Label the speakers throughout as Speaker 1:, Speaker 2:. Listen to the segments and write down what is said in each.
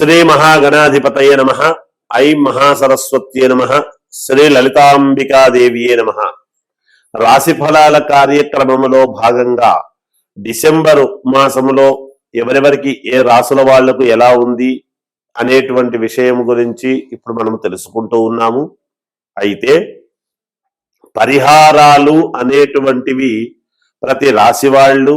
Speaker 1: శ్రీ మహాగణాధిపతయ నమ. ఐం మహాసరస్వత్యే నమ. శ్రీ లలితాంబికాదేవియే నమ. రాశి ఫలాల భాగంగా డిసెంబరు మాసములో ఎవరెవరికి ఏ రాసుల వాళ్ళకు ఎలా ఉంది అనేటువంటి విషయం గురించి ఇప్పుడు మనం తెలుసుకుంటూ ఉన్నాము. అయితే పరిహారాలు అనేటువంటివి ప్రతి రాశి వాళ్ళు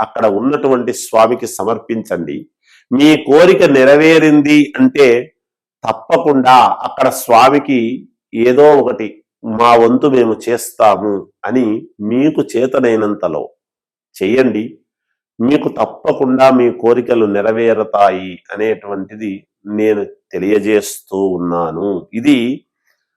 Speaker 1: అక్కడ ఉన్నటువంటి స్వామికి సమర్పించండి. మీ కోరిక నెరవేరింది అంటే తప్పకుండా అక్కడ స్వామికి ఏదో ఒకటి మా వంతు మేము చేస్తాము అని మీకు చేతనైనంతలో చెయ్యండి మీకు తప్పకుండా మీ కోరికలు నెరవేరుతాయి అనేటువంటిది నేను తెలియజేస్తూ ఉన్నాను. ఇది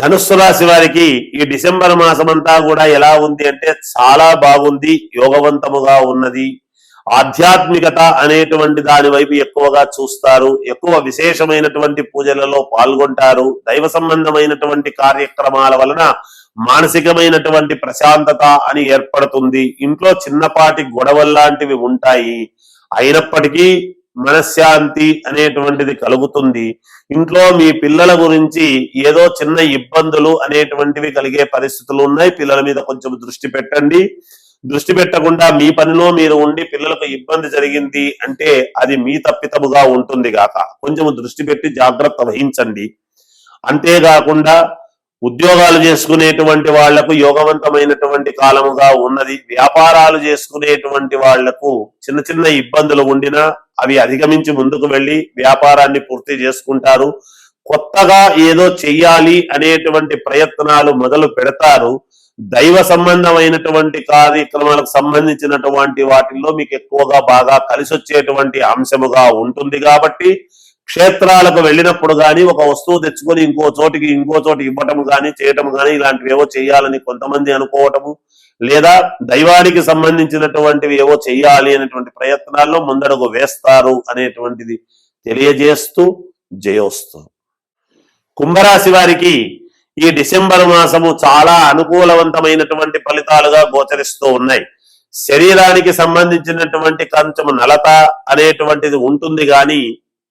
Speaker 1: ధనుస్సు రాశి వారికి ఈ డిసెంబర్ మాసం అంతా కూడా ఎలా ఉంది అంటే చాలా బాగుంది యోగవంతముగా ఉన్నది. ఆధ్యాత్మికత అనేటువంటి దాని వైపు ఎక్కువగా చూస్తారు. ఎక్కువ విశేషమైనటువంటి పూజలలో పాల్గొంటారు. దైవ సంబంధమైనటువంటి కార్యక్రమాల వలన మానసికమైనటువంటి ప్రశాంతత అని ఏర్పడుతుంది. ఇంట్లో చిన్నపాటి గొడవల్లాంటివి ఉంటాయి. అయినప్పటికీ మనశ్శాంతి అనేటువంటిది కలుగుతుంది. ఇంట్లో మీ పిల్లల గురించి ఏదో చిన్న ఇబ్బందులు అనేటువంటివి కలిగే పరిస్థితులు ఉన్నాయి. పిల్లల మీద కొంచెం దృష్టి పెట్టండి. దృష్టి పెట్టకుండా మీ పనిలో మీరు ఉండి పిల్లలకు ఇబ్బంది జరిగింది అంటే అది మీ తప్పితముగా ఉంటుంది గాక. కొంచెం దృష్టి పెట్టి జాగ్రత్త వహించండి. అంతేకాకుండా ఉద్యోగాలు చేసుకునేటువంటి వాళ్ళకు యోగవంతమైనటువంటి కాలముగా ఉన్నది. వ్యాపారాలు చేసుకునేటువంటి వాళ్ళకు చిన్న చిన్న ఇబ్బందులు ఉండినా అవి అధిగమించి ముందుకు వెళ్ళి వ్యాపారాన్ని పూర్తి చేసుకుంటారు. కొత్తగా ఏదో చెయ్యాలి అనేటువంటి ప్రయత్నాలు మొదలు పెడతారు. దైవ సంబంధమైనటువంటి కార్యక్రమాలకు సంబంధించినటువంటి వాటిల్లో మీకు ఎక్కువగా బాగా కలిసి వచ్చేటువంటి అంశముగా ఉంటుంది కాబట్టి క్షేత్రాలకు వెళ్ళినప్పుడు కానీ ఒక వస్తువు తెచ్చుకొని ఇంకో చోటికి ఇంకో చోటికి ఇవ్వటం కానీ చేయటం కానీ ఇలాంటివి ఏవో చేయాలని కొంతమంది అనుకోవటము లేదా దైవానికి సంబంధించినటువంటివి ఏవో చేయాలి అనేటువంటి ప్రయత్నాల్లో ముందడుగు వేస్తారు అనేటువంటిది తెలియజేస్తూ జయోస్తు. కుంభరాశి వారికి ఈ డిసెంబర్ మాసము చాలా అనుకూలవంతమైనటువంటి ఫలితాలుగా గోచరిస్తూ ఉన్నాయి. శరీరానికి సంబంధించినటువంటి కొంచెం నలత అనేటువంటిది ఉంటుంది కానీ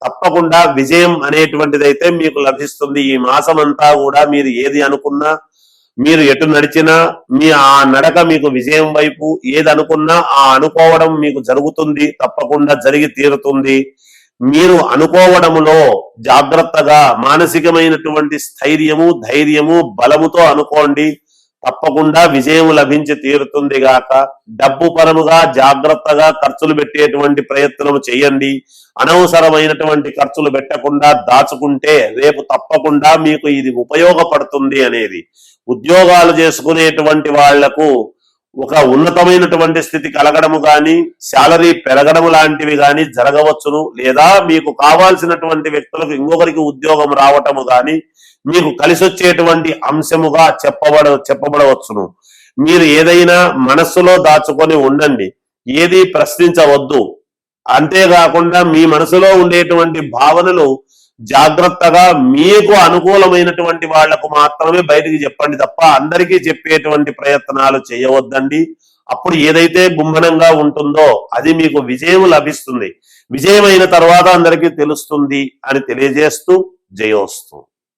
Speaker 1: తప్పకుండా విజయం అనేటువంటిది అయితే మీకు లభిస్తుంది. ఈ మాసం అంతా కూడా మీరు ఏది అనుకున్నా మీరు ఎటు నడిచినా మీ ఆ నడక మీకు విజయం వైపు ఏది అనుకున్నా ఆ అనుకోవడం మీకు జరుగుతుంది తప్పకుండా జరిగి తీరుతుంది. మీరు అనుకోవడములో జాగ్రత్తగా మానసికమైనటువంటి స్థైర్యము ధైర్యము బలముతో అనుకోండి. తప్పకుండా విజయం లభించి తీరుతుంది గాక. డబ్బు పరముగా జాగ్రత్తగా ఖర్చులు పెట్టేటువంటి ప్రయత్నం చేయండి. అనవసరమైనటువంటి ఖర్చులు పెట్టకుండా దాచుకుంటే రేపు తప్పకుండా మీకు ఇది ఉపయోగపడుతుంది అనేది. ఉద్యోగాలు చేసుకునేటువంటి వాళ్ళకు ఒక ఉన్నతమైనటువంటి స్థితి కలగడము కానీ శాలరీ పెరగడము లాంటివి కానీ జరగవచ్చును. లేదా మీకు కావాల్సినటువంటి వ్యక్తులకు ఇంకొకరికి ఉద్యోగం రావటము కానీ మీకు కలిసి వచ్చేటువంటి అంశముగా చెప్పబడ చెప్పబడవచ్చును. మీరు ఏదైనా మనస్సులో దాచుకొని ఉండండి. ఏది ప్రశ్నించవద్దు. అంతేకాకుండా మీ మనసులో ఉండేటువంటి భావనలు జాగ్రత్తగా మీకు అనుకూలమైనటువంటి వాళ్ళకు మాత్రమే బయటికి చెప్పండి తప్ప అందరికీ చెప్పేటువంటి ప్రయత్నాలు చేయవద్దండి. అప్పుడు ఏదైతే గుమ్మనంగా ఉంటుందో అది మీకు విజయం లభిస్తుంది. విజయమైన తర్వాత అందరికీ తెలుస్తుంది అని తెలియజేస్తూ జయోస్తు.